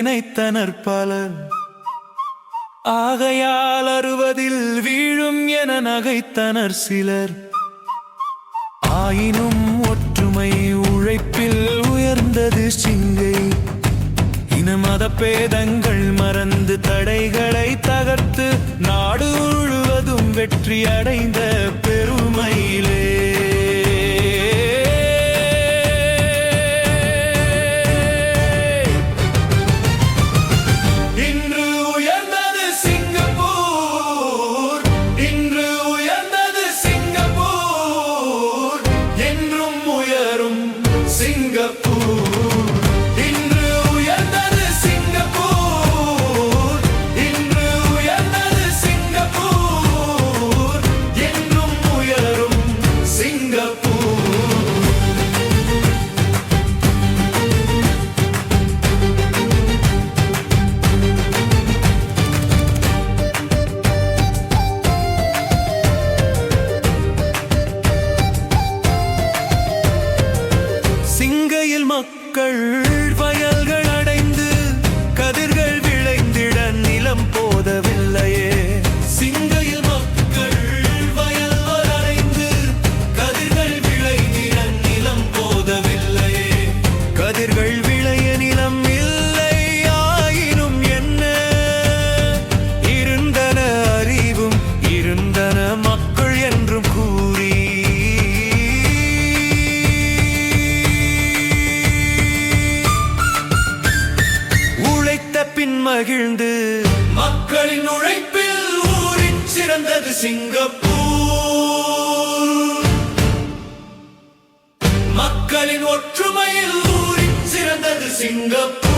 நினைத்தனர் பலர் ஆகையால் அறுவதில் வீழும் என நகைத்தனர் சிலர். ஆயினும் ஒற்றுமை உழைப்பில் உயர்ந்தது சிங்கை. இன மத பேதங்கள் மறந்து தடைகளை தகர்த்து நாடு முழுவதும் வெற்றி அடைந்த சிங்கையில் மக்கள் மகிழ்ந்து மக்களின் உழைப்பில் ஊரின் சிறந்தது சிங்கப்பூர். மக்களின் ஒற்றுமையில் ஊரின் சிறந்தது சிங்கப்பூர்.